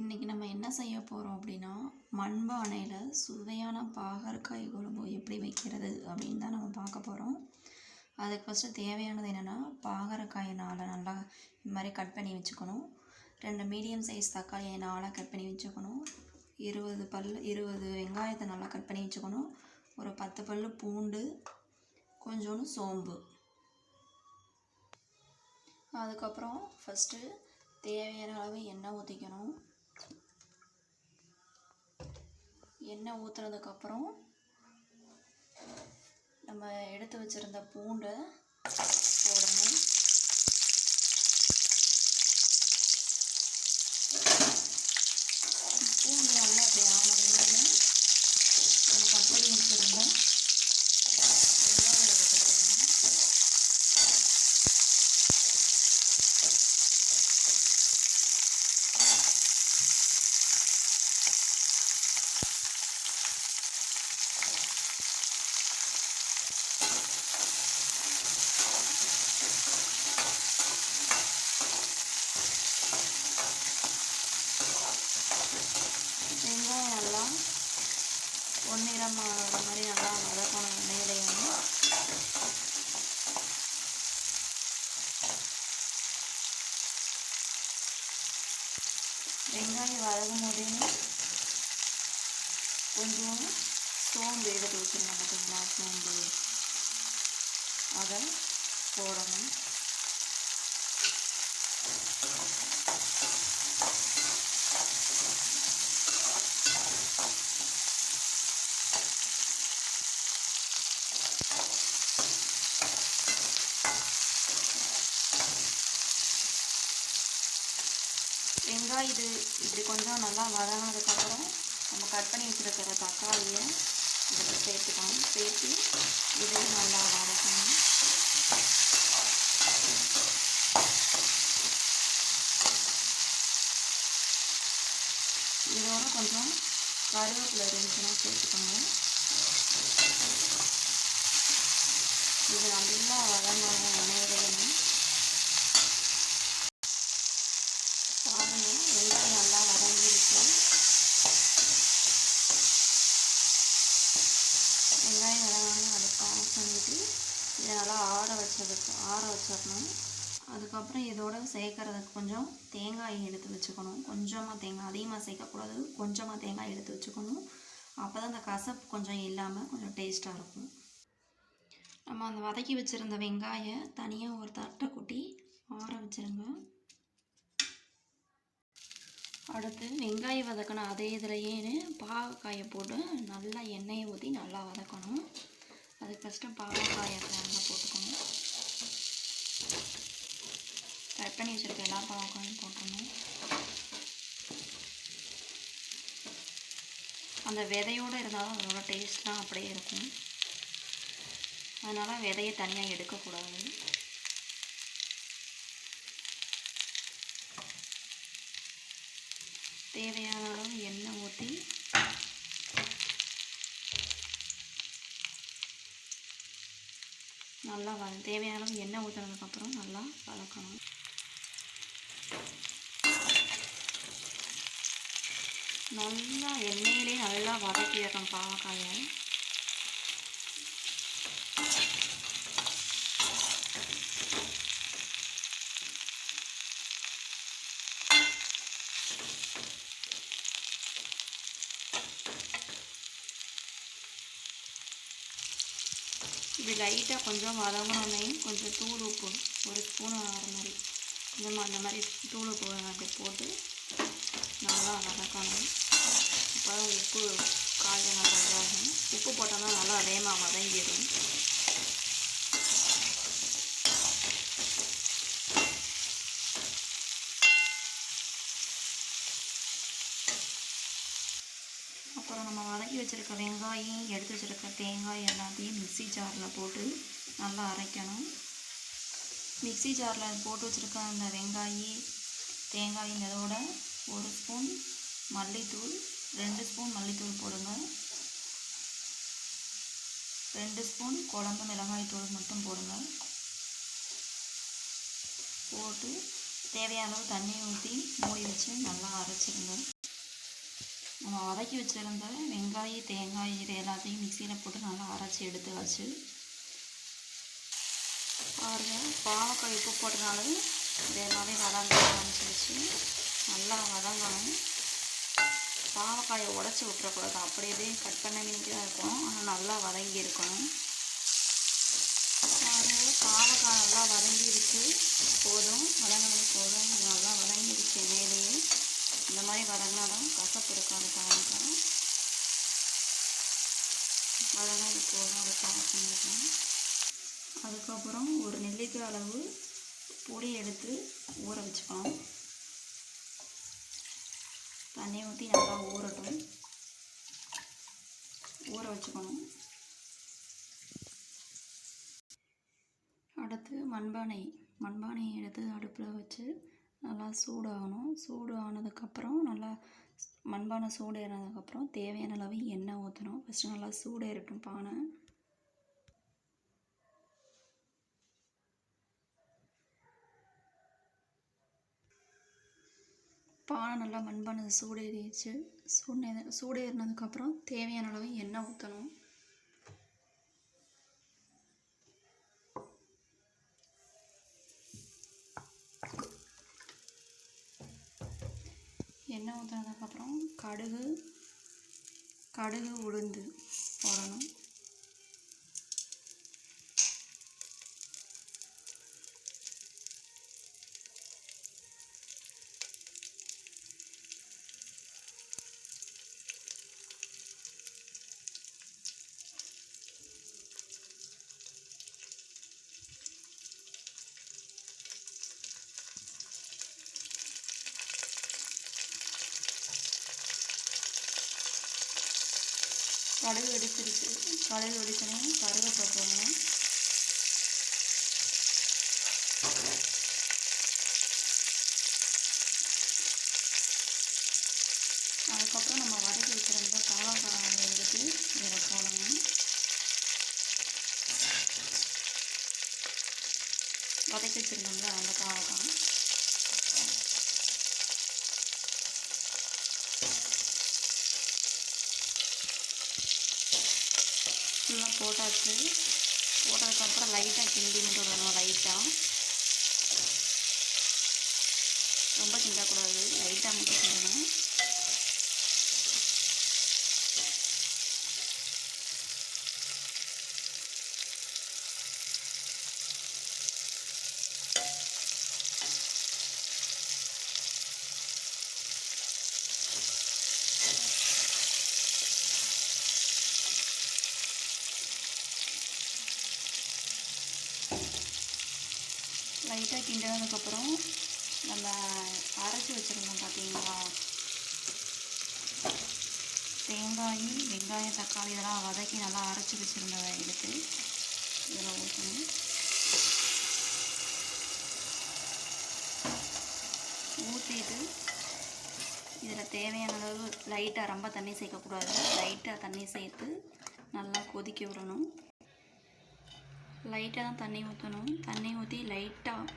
இன்றைக்கி நம்ம என்ன செய்ய போகிறோம் அப்படின்னா மண்பானையில் சுவையான பாகற்காய் குழம்பு எப்படி வைக்கிறது அப்படின்னு தான் நம்ம பார்க்க போகிறோம் அதுக்கு ஃபஸ்ட்டு தேவையானது என்னென்னா பாகற்காயை நாளை நல்லா இது மாதிரி கட் பண்ணி வச்சுக்கணும். ரெண்டு மீடியம் சைஸ் தக்காளியை நாளாக கட் பண்ணி வச்சுக்கணும். இருபது பல் இருபது வெங்காயத்தை நல்லா கட் பண்ணி வச்சுக்கணும். ஒரு பத்து பல் பூண்டு கொஞ்சோண்டு சோம்பு. அதுக்கப்புறம் ஃபஸ்ட்டு தேவையான அளவு எண்ணெய் ஊற்றிக்கணும் எண்ணெய் ஊற்றுனதுக்கப்புறம் நம்ம எடுத்து வச்சுருந்த பூண்டை போடணும் பூண்டு நல்லா அப்படி ஆனதுமே நம்ம கட் பண்ணி வச்சுருந்த வெங்காயம் எடுத்துக்கணும் வெங்காயம் நல்லா பொன்னிறமாக வர மாதிரி நல்லா வதக்கணும் எண்ணெயிலையும் வெங்காயம் வதகும் போதே கொஞ்சம் சோம்பு எடுத்து வச்சுருந்தோம் பார்த்தீங்களா சோம்பு. அதை போடணும். கொஞ்சம் இது இப்படி கொஞ்சம் நல்லா வதங்கினதுக்கப்புறம் நம்ம கட் பண்ணி வச்சுருக்கிற தக்காளியை இதில் சேர்த்துக்கணும் சேர்த்து இதையும் நல்லா வதக்கணும். இதோட கொஞ்சம் கருவேப்பிலை இருந்துச்சுன்னா சேர்த்துக்கோங்க. இது நல்லா வதங்கணும் எண்ணெயிலேயே பாருங்க வெங்காயம் நல்லா வதங்கிடுச்சு வெங்காயம் வெங்காயம் அடுப்பு ஆஃப் பண்ணிவிட்டு இதை நல்லா ஆற வச்சதுக்கு ஆற வச்சிடணும் அதுக்கப்புறம் இதோட சேர்க்கறதுக்கு கொஞ்சம் தேங்காய் எடுத்து வச்சுக்கணும். கொஞ்சமாக தேங்காய் அதிகமாக சேர்க்கக்கூடாது. கொஞ்சமாக தேங்காய் எடுத்து வச்சுக்கணும். அப்போ தான் அந்த கசப்பு கொஞ்சம் இல்லாமல் கொஞ்சம் டேஸ்ட்டாக இருக்கும். நம்ம அந்த வதக்கி வச்சுருந்த வெங்காயம் தனியாக ஒரு தட்டை கொட்டி ஆற வச்சுருங்க. அடுத்து வெங்காயம் வதக்கணும். அதே இதுலையே பாவக்காயை போட்டு நல்லா எண்ணெயை ஊற்றி நல்லா வதக்கணும். அதுக்கு ஃபஸ்ட்டு பாவக்காயை நல்லா போட்டுக்கணும். கட் பண்ணி வச்சுருக்க எல்லா பாவக்காயும் போட்டுக்கணும். அந்த விதையோடு இருந்தாலும் அதோட டேஸ்ட்லாம் அப்படியே இருக்கும். அதனால் விதையை தனியாக எடுக்கக்கூடாது. தேவையான அளவு எண்ணெய் ஊற்றி நல்லா வ தேவையான அளவு எண்ணெய் ஊற்றினதுக்கப்புறம் நல்லா வதக்கணும். நல்லா எண்ணெயிலே நல்லா வதக்கிடணும் பாவக்காயை. இப்படி லைட்டாக கொஞ்சம் வதங்கினோடனே கொஞ்சம் தூள் உப்பு ஒரு ஸ்பூன் ஆகிற மாதிரி. கொஞ்சமாக அந்த மாதிரி தூள் உப்பு அப்படி போட்டு நல்லா வதக்கணும். அப்போ உப்பு காய நல்லா இதாகும் உப்பு போட்டோம்னா நல்லா வேகமாக வதங்கிடும். அப்புறம் நம்ம வதக்கி வச்சுருக்க வெங்காயம் எடுத்து வச்சுருக்க தேங்காய் எல்லாத்தையும் மிக்ஸி ஜாரில் போட்டு நல்லா அரைக்கணும். மிக்ஸி ஜாரில் போட்டு வச்சுருக்க அந்த வெங்காயம் தேங்காய் இதோட ஒரு ஸ்பூன் மல்லித்தூள் ரெண்டு ஸ்பூன் மல்லித்தூள் போடுங்க. ரெண்டு ஸ்பூன் குழம்பு மிளகாய் தூள் மட்டும் போடுங்க. போட்டு தேவையான அளவு தண்ணி ஊற்றி மூடி வச்சு நல்லா அரைச்சிருங்க. நம்ம வதக்கி வச்சுருந்த வெங்காயம் தேங்காய் இது எல்லாத்தையும் மிக்சியில் போட்டு நல்லா அரைச்சி எடுத்து வச்சு பாருங்கள் பாவக்காய் உப்பு போட்டனால இது எல்லாமே வதங்க ஆரம்பிச்சிருச்சு. நல்லா வதங்கணும். பாவக்காயை உடச்சி விட்டுறக்கூடாது. அப்படியே கட் பண்ண மீனுக்கு தான் இருக்கும். ஆனால் நல்லா வதங்கி இருக்கணும். பாருங்கள் பாவக்காய் நல்லா வதங்கிருச்சு போதும். வதங்கினது போதும். நல்லா வதங்கிருச்சு எண்ணெயிலேயே இந்த மாதிரி வதங்கினா தான் கசப்பு இருக்காது பாவக்காய் வதங்கினது போதும் அதை அதுக்கப்புறம் ஒரு நெல்லிக்காய் அளவு புளி எடுத்து ஊற வச்சுக்கணும் தண்ணி ஊற்றி நல்லா ஊறட்டும். ஊற வச்சுக்கணும். அடுத்து மண்பானை. மண்பானையை எடுத்து அடுப்பில் வச்சு நல்லா சூடாகணும். சூடு ஆனதுக்கப்புறம் நல்லா மண்பானை சூடு ஏறினதுக்கப்புறம் தேவையான அளவு எண்ணெய் ஊற்றணும் ஃபஸ்ட்டு நல்லா சூடே இருக்கணும் பானை. பானை நல்லா மண்பானை சூடேறிச்சு சூடே சூடேறினதுக்கப்புறம் தேவையான அளவு எண்ணெய் ஊற்றணும் எண்ணெய் ஊற்றினதுக்கப்புறம் கடுகு கடுகு உளுந்து போடணும் கடுகு வெடிச்சிருச்சு கடுகு வெடிச்சோடனே கருவேப்பிலை போடணும் அதுக்கப்புறம் நம்ம வதக்கி வைக்கிறத பாவக்காய் எடுத்து இதில் போடணும். வதக்கி வச்சுருந்தோம்ல அந்த பாவக்காய் போட்டாச்சு போட்டதுக்கப்புறம் லைட்டாக கிண்டி மட்டும் விடணும் லைட்டாக ரொம்ப கிண்டக்கூடாது லைட்டாக மட்டும் கிண்டணும் லைட்டாக கிண்டதுக்கப்புறம் நம்ம அரைச்சி வச்சுருந்தோம் பார்த்தீங்களா தேங்காய் வெங்காயம் தக்காளி இதெல்லாம் வதக்கி நல்லா அரைச்சி வச்சுருந்ததை எடுத்து இதில் ஊற்றணும் ஊற்றிட்டு இதில் தேவையான அளவு லைட்டாக ரொம்ப தண்ணி சேர்க்கக்கூடாது. லைட்டாக தண்ணி சேர்த்து நல்லா கொதிக்க விடணும். லைட்டாக தான் தண்ணி ஊற்றணும் தண்ணி ஊற்றி லைட்டாக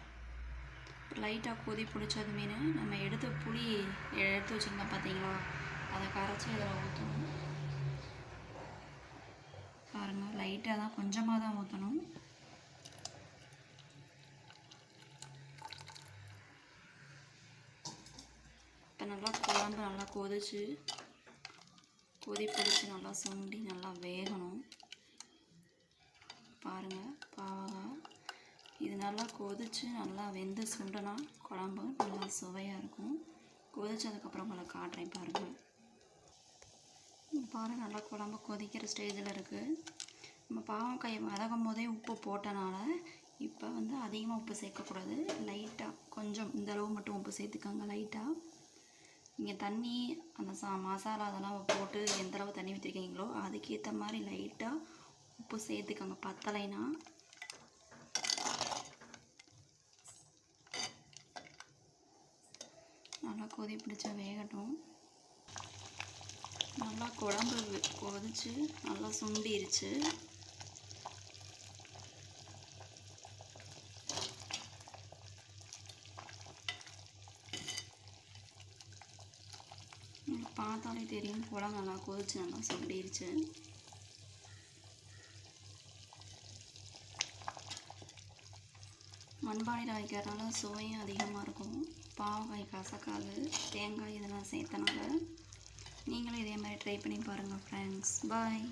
லைட்டாக கொதி பிடிச்சது மீன் நம்ம எடுத்து புளி எடுத்து வச்சுருந்தோம் பார்த்தீங்களா அதை கரைச்சி இதில் ஊற்றணும் பாருங்கள் லைட்டாக தான் கொஞ்சமாக தான் ஊற்றணும் இப்போ நல்லா குழம்பு நல்லா கொதிச்சு கொதி பிடிச்சி நல்லா சுண்டி நல்லா வேகணும். பாருங்கள் பாவக்காய் இது நல்லா கொதித்து நல்லா வெந்து சுண்டனா குழம்பு நல்லா சுவையாக இருக்கும். கொதிச்சதுக்கப்புறம் உங்களை காட்டுறேன் பாருங்கள் பாருங்கள் நல்லா குழம்பு கொதிக்கிற ஸ்டேஜில் இருக்குது நம்ம பாவக்காய் வதக்கும் போதே உப்பு போட்டனால இப்போ வந்து அதிகமாக உப்பு சேர்க்கக்கூடாது. லைட்டாக கொஞ்சம் இந்த அளவு மட்டும் உப்பு சேர்த்துக்கோங்க லைட்டாக நீங்கள் தண்ணி அந்த சா மசாலா அதெல்லாம் போட்டு எந்த அளவு தண்ணி ஊற்றிருக்கீங்களோ அதுக்கேற்ற மாதிரி லைட்டாக உப்பு சேர்த்துக்கோங்க. பத்தலைனா நல்லா கொதி பிடிச்சா வேகட்டும். நல்லா குழம்பு கொதிச்சு நல்லா சுண்டிருச்சு. பார்த்தாலே தெரியும் குழம்பு நல்லா கொதிச்சு நல்லா சுண்டிருச்சு. மண்பானையில் வைக்கிறதுனால சுவையும் அதிகமாக இருக்கும். பாவக்காய் கசக்காது தேங்காய் இதெல்லாம் சேர்த்தனால நீங்களும் இதே மாதிரி ட்ரை பண்ணி பாருங்கள் ஃப்ரெண்ட்ஸ் பாய்